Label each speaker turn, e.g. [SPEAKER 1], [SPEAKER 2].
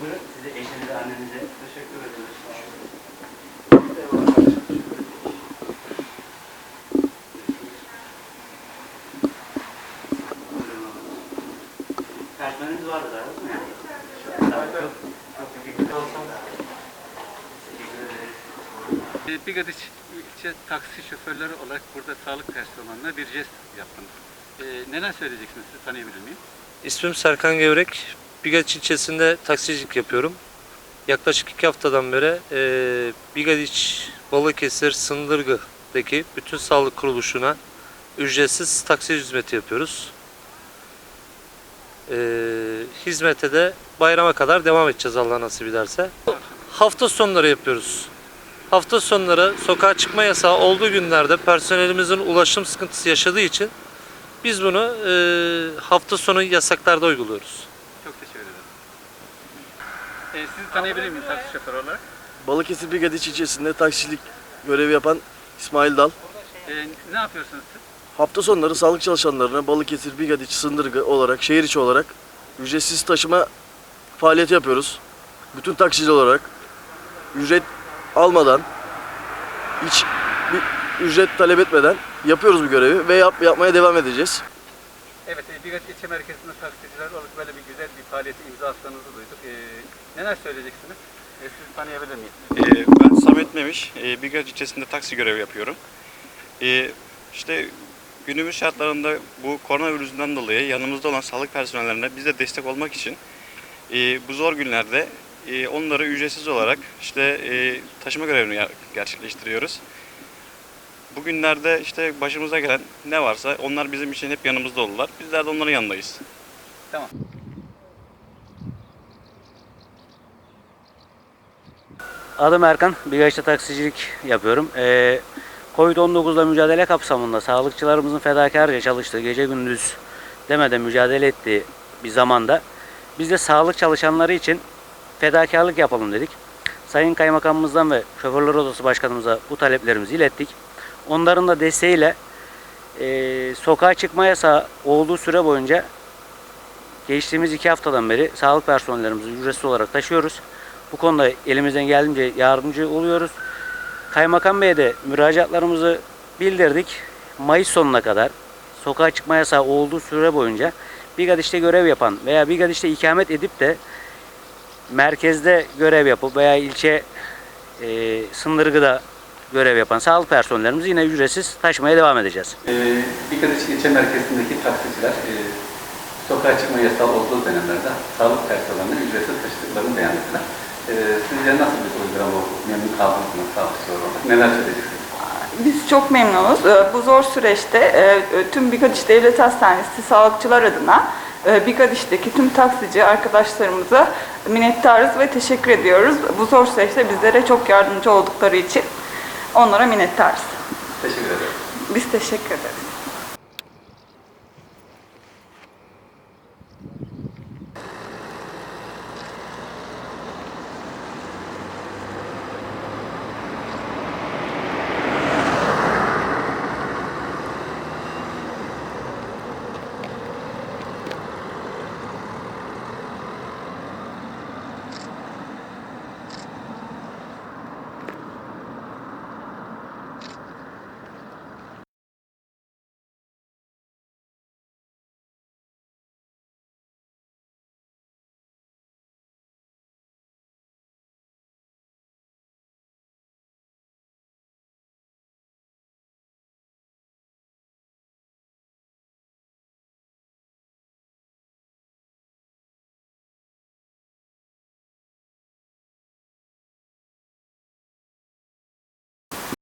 [SPEAKER 1] Buyurun size eşinize, annenize teşekkür ederiz.
[SPEAKER 2] Tertmeniz vardı da, değil mi? Çok, çok ilçe taksi şoförleri olarak burada sağlık personeline bir jest yaptım. Ee, neler söyleyeceksiniz? Tanıyabilir miyim?
[SPEAKER 3] İsmim Serkan Gevrek. Bigaç ilçesinde taksicilik yapıyorum. Yaklaşık iki haftadan beri e, Bigadiç, Balıkesir, Sındırgı'daki bütün sağlık kuruluşuna ücretsiz taksi hizmeti yapıyoruz. E, hizmete de bayrama kadar devam edeceğiz Allah nasip ederse. Hafta sonları yapıyoruz. Hafta sonları sokağa çıkma yasağı olduğu günlerde personelimizin ulaşım sıkıntısı yaşadığı için biz bunu e, hafta sonu yasaklarda uyguluyoruz.
[SPEAKER 2] Teşekkür ederim. E, sizi tanıyabilir miyim taksi şoförü olarak?
[SPEAKER 4] Balıkesir Bigadiç ilçesinde taksicilik görevi yapan İsmail Dal.
[SPEAKER 2] E, ne yapıyorsunuz siz?
[SPEAKER 4] Hafta sonları sağlık çalışanlarına Balıkesir Bigadiç Sındırgı olarak, şehir içi olarak ücretsiz taşıma faaliyeti yapıyoruz. Bütün taksici olarak ücret almadan, hiç bir ücret talep etmeden yapıyoruz bu görevi ve yap, yapmaya devam edeceğiz.
[SPEAKER 2] Evet, e, Bigat ilçe merkezinde taksiciler olarak böyle bir güzel bir faaliyeti imza attığınızı duyduk. E, neler söyleyeceksiniz? E, sizi tanıyabilir miyim?
[SPEAKER 5] Ee, ben Samet Memiş, e, Bigaç ilçesinde taksi görevi yapıyorum. Ee, işte günümüz şartlarında bu koronavirüsünden dolayı yanımızda olan sağlık personellerine bize destek olmak için e, bu zor günlerde e, onları ücretsiz olarak işte e, taşıma görevini gerçekleştiriyoruz. Bugünlerde işte başımıza gelen ne varsa onlar bizim için hep yanımızda oldular. Bizler de onların yanındayız.
[SPEAKER 2] Tamam.
[SPEAKER 6] Adım Erkan, Bigaç'ta taksicilik yapıyorum. Ee, Covid-19'la mücadele kapsamında sağlıkçılarımızın fedakarca çalıştığı, gece gündüz demeden mücadele ettiği bir zamanda biz de sağlık çalışanları için fedakarlık yapalım dedik. Sayın Kaymakamımızdan ve Şoförler Odası Başkanımıza bu taleplerimizi ilettik. Onların da desteğiyle ee, sokağa çıkma yasağı olduğu süre boyunca geçtiğimiz iki haftadan beri sağlık personellerimizi ücretsiz olarak taşıyoruz. Bu konuda elimizden geldiğince yardımcı oluyoruz. Kaymakam Bey'e de müracaatlarımızı bildirdik. Mayıs sonuna kadar sokağa çıkma yasağı olduğu süre boyunca Bigadiş'te görev yapan veya Bigadiş'te ikamet edip de merkezde görev yapıp veya ilçe e, sındırgıda görev yapan sağlık personellerimizi yine ücretsiz taşımaya devam edeceğiz.
[SPEAKER 2] E, Bigadiç ilçe merkezindeki taksiciler e, sokağa çıkma yasağı olduğu dönemlerde sağlık personeline ücretsiz taşıdıklarını beyan ettiler. E, sizce nasıl bir uygulama oldu? Memnun kaldınız mı sağlıkçılar olarak? Neler söyleyeceksiniz?
[SPEAKER 7] Biz çok memnunuz. Ee, Bu zor süreçte e, tüm Bigadiş Devlet Hastanesi sağlıkçılar adına e, Bigadiş'teki tüm taksici arkadaşlarımıza minnettarız ve teşekkür ediyoruz. Bu zor süreçte bizlere çok yardımcı oldukları için onlara minnettarız.
[SPEAKER 2] Teşekkür ederim.
[SPEAKER 7] Biz teşekkür ederiz.